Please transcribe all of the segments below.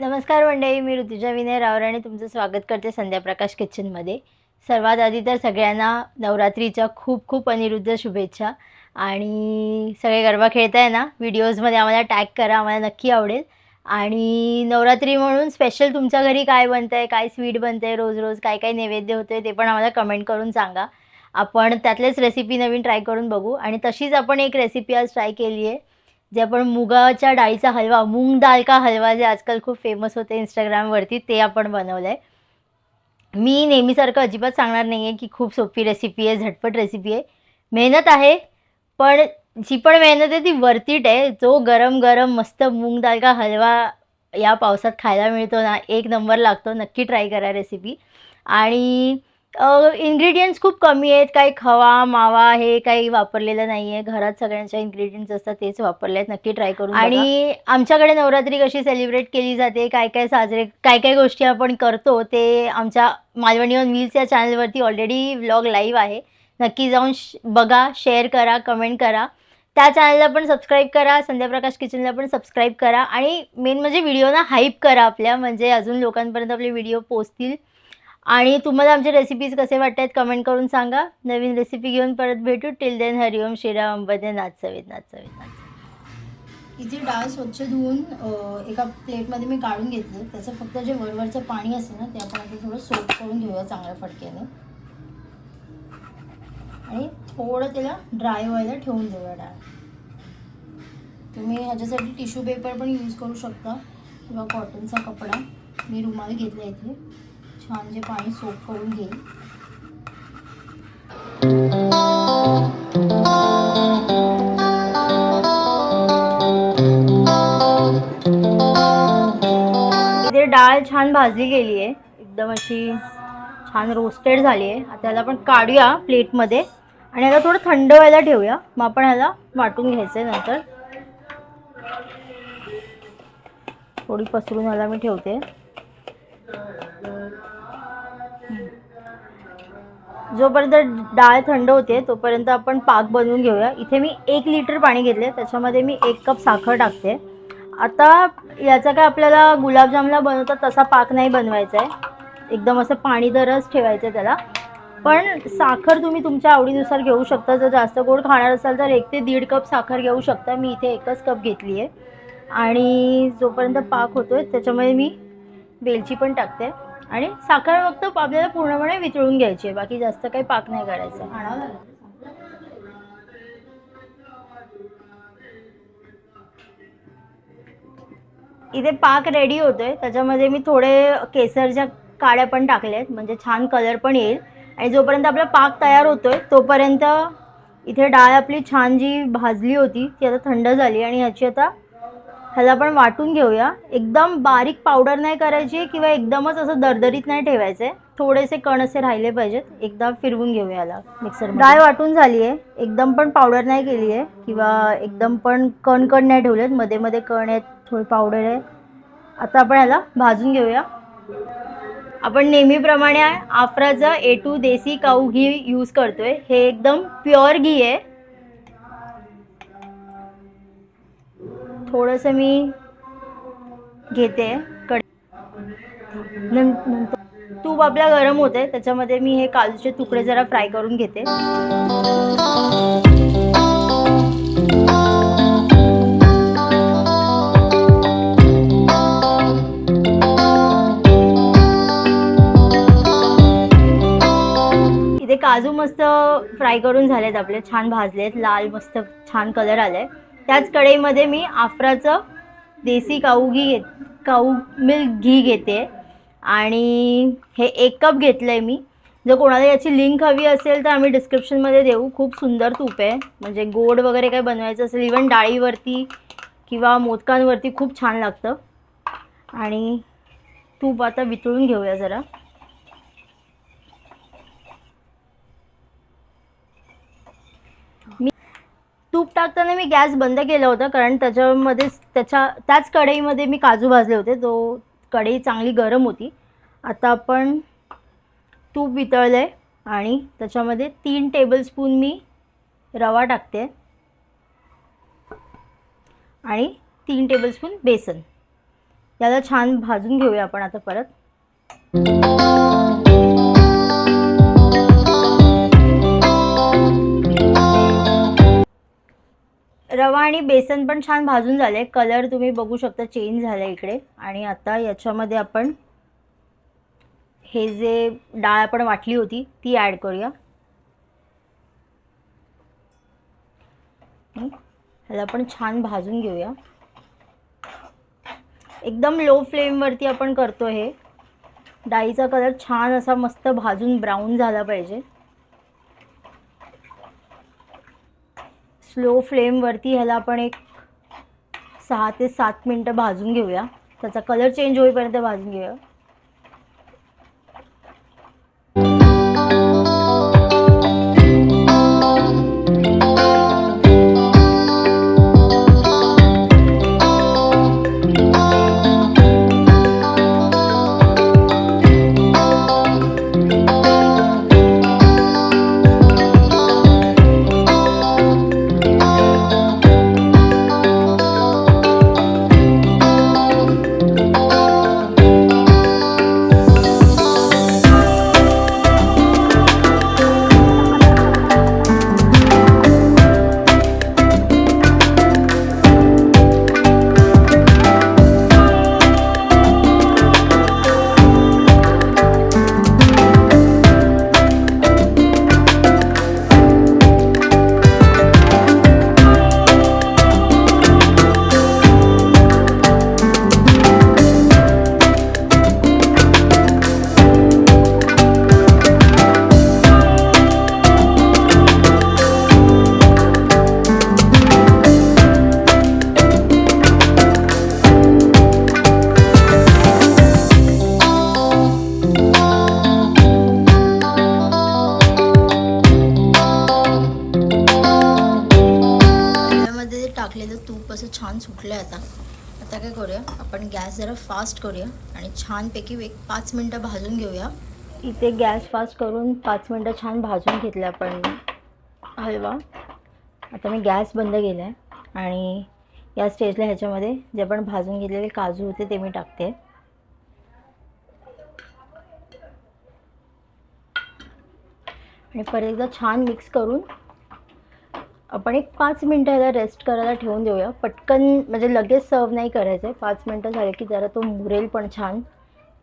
नमस्कार मंडळी मी ऋतुजा विनय रावर आणि तुमचं स्वागत करते संध्याप्रकाश किचनमध्ये सर्वात आधी तर सगळ्यांना नवरात्रीच्या खूप खूप अनिरुद्ध शुभेच्छा आणि सगळे गरबा खेळताय ना व्हिडिओजमध्ये आम्हाला टॅग करा आम्हाला नक्की आवडेल. आणि नवरात्री म्हणून स्पेशल तुमच्या घरी काय बनतं आहे काय स्वीट बनतं आहे रोज रोज काय काय नैवेद्य होतं आहे ते पण आम्हाला कमेंट करून सांगा. आपण त्यातलेच रेसिपी नवीन ट्राय करून बघू आणि तशीच आपण एक रेसिपी आज ट्राय केली आहे जे आपण मुगाच्या डाळीचा हलवा मूग दाल का हलवा जे आजकाल खूप फेमस होते इंस्टाग्रामवरती ते आपण बनवलं आहे मी नेहमीसारखं अजिबात सांगणार नाही आहे की खूप सोपी रेसिपी आहे झटपट रेसिपी आहे. मेहनत आहे पण जी पण मेहनत आहे ती वर्थिट आहे. जो गरम गरम मस्त मूग दाल का हलवा या पावसात खायला मिळतो ना एक नंबर लागतो. नक्की ट्राय करा रेसिपी आणि इन्ग्रेडियंट्स खूप कमी आहेत. काही खवा मावा हे काही वापरलेलं नाही आहे घरात सगळ्यांच्या इन्ग्रेडियंट्स असतात तेच वापरले आहेत नक्की ट्राय करून आणि आमच्याकडे नवरात्री कशी सेलिब्रेट केली जाते काय काय साजरे काय काय गोष्टी आपण करतो ते आमच्या मालवणी ऑन व्हील्स या चॅनलवरती ऑलरेडी व्लॉग लाईव्ह आहे. नक्की जाऊन बघा शेअर करा कमेंट करा. त्या चॅनलला पण सबस्क्राईब करा. संध्याप्रकाश किचनला पण सबस्क्राईब करा. आणि मेन म्हणजे व्हिडिओना हाईप करा आपल्या. म्हणजे अजून लोकांपर्यंत आपले व्हिडिओ पोचतील आणि तुम्हाला आमचे रेसिपीज कसे वाटत आहेत कमेंट करून सांगा. नवीन रेसिपी घेऊन परत भेटू. Till then Hariom Shriram. अंबदे नाचवीत नाचवीत नाच इथे डाळ स्वच्छ धुवून एका प्लेटमध्ये मी काढून घेतले त्याचं फक्त जे वरवरचं पाणी असेल ना ते आपण आता थोडं सोप करून घेऊया चांगल्या फटक्याने. आणि थोडं त्याला ड्राय व्हायला ठेवून देऊया डाळ. तुम्ही ह्याच्यासाठी टिश्यू पेपर पण यूज करू शकता. किंवा कॉटनचा कपडा. मी रुमाल घेतला इथे. छान जे पाणी सोप करून घेईल इथे डाळ छान भाजली गेली आहे एकदम अशी छान रोस्टेड झाली आहे आता याला आपण काढूया प्लेटमध्ये. आणि याला थोडं थंड व्हायला ठेवूया. मग आपण ह्याला वाटून घ्यायचं आहे नंतर. थोडी पसरून ह्याला मी ठेवते. जोपर्यंत डाळ थंड होते तोपर्यंत आपण पाक बनवून घेऊया. इथे मी एक लिटर पाणी घेतले त्याच्यामध्ये मी एक कप साखर टाकते. आता याचा काय आपल्याला गुलाबजामला बनवतात तसा पाक नाही बनवायचा आहे एकदम असं पाणी दरच ठेवायचं आहे त्याला. पण साखर तुम्ही तुमच्या आवडीनुसार घेऊ शकता. जर जास्त गोड खाणार असाल तर एक ते दीड कप साखर घेऊ शकता. मी इथे एकच कप घेतली आहे आणि जोपर्यंत पाक होतो आहे त्याच्यामध्ये मी वेलची पण टाकते. आणि साखर फक्त आपल्याला पूर्णपणे वितळून घ्यायची आहे. बाकी जास्त काही पाक नाही करायचं. इथे पाक रेडी होतोय. त्याच्यामध्ये मी थोडे केसरच्या काड्या पण टाकल्या आहेत म्हणजे छान कलर पण येईल. आणि जोपर्यंत आपला पाक तयार होतोय तोपर्यंत इथे डाळ आपली छान जी भाजली होती ती आता थंड झाली आणि ह्याची आता ह्याला आपण वाटून घेऊया. एकदम बारीक पावडर नाही करायची किंवा एकदमच असं दरदरीत नाही ठेवायचं. आहे थोडेसे कण असे राहिले पाहिजेत. एकदा फिरवून घेऊया याला मिक्सर डाळ वाटून झाली आहे एकदम पण पावडर नाही केली आहे किंवा एकदम पण कण कण नाही ठेवलेत. मध्ये मध्ये कण आहेत थोडी पावडर आहे आता आपण ह्याला भाजून घेऊया. आपण नेहमीप्रमाणे आफ्राचं ए to desi cow ghee use करतोय. हे एकदम प्युअर घी आहे. थोडंसं मी घेते. कड नंतर तूप आपला गरम होते त्याच्यामध्ये मी हे काजूचे तुकडे जरा फ्राय करून घेते. इथे काजू मस्त फ्राय करून झालेत आपले छान भाजलेत लाल मस्त छान कलर आलाय. त्याच कढईमध्ये मी आफ्राचं देसी काऊ घी घेत काऊ मिल्क घी घेते. आणि हे एक कप घेतलं आहे मी. जर कोणाला याची लिंक हवी असेल तर आम्ही डिस्क्रिप्शनमध्ये देऊ. खूप सुंदर तूप आहे. म्हणजे गोड वगैरे काय बनवायचं असेल इवन डाळीवरती किंवा मोदकांवरती खूप छान लागतं. आणि तूप आता वितळून घेऊया जरा. तूप टाकताना मी गॅस बंद केला होता कारण त्याच्यामध्ये त्याच्या त्याच कढईमध्ये मी काजू भाजले होते. तो कढई चांगली गरम होती. आता आपण तूप वितळलं आहे आणि त्याच्यामध्ये तीन टेबलस्पून मी रवा टाकते. आणि तीन टेबलस्पून बेसन. याला छान भाजून घेऊया आपण आता परत. रवा आणि बेसन पण छान भाजून झाले कलर तुम्ही बघू शकता चेंज झाला इकडे. आणि आता याच्यामध्ये आपण हे जे डाळ आपण वाटली होती ती ॲड करूया. ह्याला आपण छान भाजून घेऊया. एकदम लो फ्लेमवरती आपण करतो हे. डाळीचा कलर छान असा मस्त भाजून ब्राऊन झाला पाहिजे. स्लो फ्लेमवरती ह्याला आपण एक सहा ते सात मिनटं भाजून घेऊया. त्याचा कलर चेंज होईपर्यंत भाजून घेऊया. आता काय करूया. आपण गॅस जरा फास्ट करूया आणि छानपैकी एक पाच मिनटं भाजून घेऊया. इथे गॅस फास्ट करून पाच मिनटं छान भाजून घेतलं आपण हलवा. आता मी गॅस बंद केला आहे आणि या स्टेजला ह्याच्यामध्ये जे आपण भाजून घेतलेले काजू होते ते मी टाकते. आणि परत एकदा छान मिक्स करून आपण एक पाच मिनटं याला रेस्ट करायला ठेवून देऊया. पटकन म्हणजे लगेच सर्व नाही करायचं आहे. पाच मिनटं झाले की जरा तो मुरेल पण छान.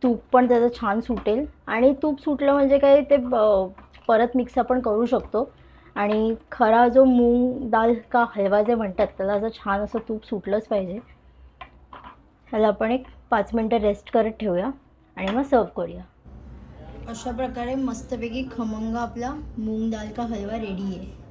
तूप पण त्याचं छान सुटेल. आणि तूप सुटलं म्हणजे काय ते ब- परत मिक्स आपण करू शकतो. आणि खरा जो मूग दाल का हलवा जे म्हणतात त्याला असं छान असं तूप सुटलंच पाहिजे. ह्याला आपण एक पाच मिनटं रेस्ट करत ठेवूया. आणि मग सर्व करूया. अशा प्रकारे मस्तपैकी खमंग आपला मूग दाल का हलवा रेडी आहे.